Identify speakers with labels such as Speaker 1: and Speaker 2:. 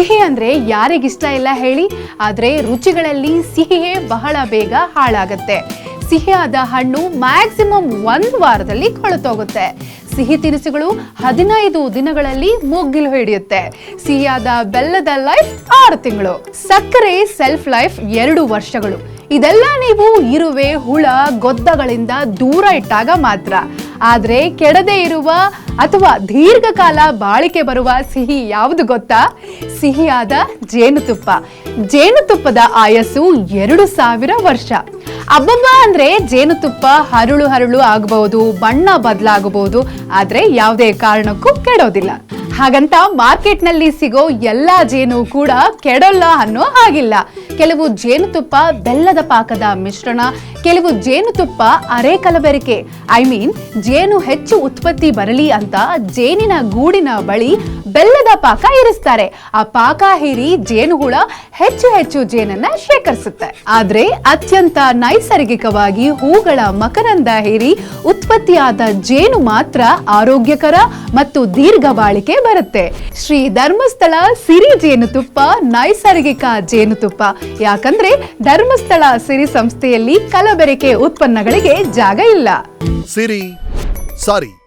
Speaker 1: ಸಿಹಿ ಅಂದ್ರೆ ಯಾರಿಗಿಷ್ಟ ಇಲ್ಲ ಹೇಳಿ, ಆದರೆ ರುಚಿಗಳಲ್ಲಿ ಸಿಹಿಯೇ ಬಹಳ ಬೇಗ ಹಾಳಾಗುತ್ತೆ. ಸಿಹಿಯಾದ ಹಣ್ಣು ಮ್ಯಾಕ್ಸಿಮಮ್ ಒಂದು ವಾರದಲ್ಲಿ ಕೊಳತೋಗುತ್ತೆ ಸಿಹಿ ತಿನಿಸುಗಳು ಹದಿನೈದು ದಿನಗಳಲ್ಲಿ ಮುಗ್ಗಿಲು ಹಿಡಿಯುತ್ತೆ. ಸಿಹಿಯಾದ ಬೆಲ್ಲದ ಲೈಫ್ ಆರು ತಿಂಗಳು, ಸಕ್ಕರೆ ಸೆಲ್ಫ್ ಲೈಫ್ ಎರಡು ವರ್ಷಗಳು. ಇದೆಲ್ಲ ನೀವು ಇರುವೆ, ಹುಳ, ಗೊದ್ದಗಳಿಂದ ದೂರ ಇಟ್ಟಾಗ ಮಾತ್ರ. ಆದ್ರೆ ಕೆಡದೆ ಇರುವ ಅಥವಾ ದೀರ್ಘಕಾಲ ಬಾಳಿಕೆ ಬರುವ ಸಿಹಿ ಯಾವುದು ಗೊತ್ತಾ? ಸಿಹಿಯಾದ ಜೇನುತುಪ್ಪ. ಜೇನುತುಪ್ಪದ ಆಯಸ್ಸು ಎರಡು ಸಾವಿರ ವರ್ಷ. ಅಬ್ಬಬ್ಬ ಅಂದ್ರೆ ಜೇನುತುಪ್ಪ ಹರಳು ಹರಳು ಆಗಬಹುದು, ಬಣ್ಣ ಬದಲಾಗಬಹುದು, ಆದ್ರೆ ಯಾವುದೇ ಕಾರಣಕ್ಕೂ ಕೆಡೋದಿಲ್ಲ. ಹಾಗಂತ ಮಾರ್ಕೆಟ್ನಲ್ಲಿ ಸಿಗೋ ಎಲ್ಲಾ ಜೇನು ಕೂಡ ಕೆಡೋಲ್ಲ ಅನ್ನೋ ಹಾಗಿಲ್ಲ. ಕೆಲವು ಜೇನುತುಪ್ಪ, ಬೆಲ್ಲದ ಪಾಕದ ಮಿಶ್ರಣ, ಕೆಲವು ಜೇನುತುಪ್ಪ, ಅರೆ ಕಲಬೆರಕೆ ಐ ಮೀನ್ ಜೇನು ಹೆಚ್ಚು ಉತ್ಪತ್ತಿ ಬರಲಿ ಅಂತ ಜೇನಿನ ಗೂಡಿನ ಬಳಿ ಬೆಲ್ಲದ ಪಾಕ ಇರಿಸ್ತಾರೆ. ಆ ಪಾಕ ಹೀರಿ ಜೇನುಹುಳ ಹೆಚ್ಚು ಹೆಚ್ಚು ಜೇನನ್ನ ಶೇಖರಿಸುತ್ತೆ. ಆದ್ರೆ ಅತ್ಯಂತ ನೈಸರ್ಗಿಕವಾಗಿ ಹೂಗಳ ಮಕರಂದ ಹೀರಿ ಉತ್ಪತ್ತಿಯಾದ ಜೇನು ಮಾತ್ರ ಆರೋಗ್ಯಕರ ಮತ್ತು ದೀರ್ಘ ಬಾಳಿಕೆ ಬರುತ್ತೆ. ಶ್ರೀ ಧರ್ಮಸ್ಥಳ ಸಿರಿ ಜೇನುತುಪ್ಪ, ನೈಸರ್ಗಿಕ ಜೇನುತುಪ್ಪ. ಯಾಕಂದ್ರೆ ಧರ್ಮಸ್ಥಳ ಸಿರಿ ಸಂಸ್ಥೆಯಲ್ಲಿ ಕಲಬೆರಕೆ ಉತ್ಪನ್ನಗಳಿಗೆ ಜಾಗ ಇಲ್ಲ.
Speaker 2: ಸಿರಿ ಸಾರಿ.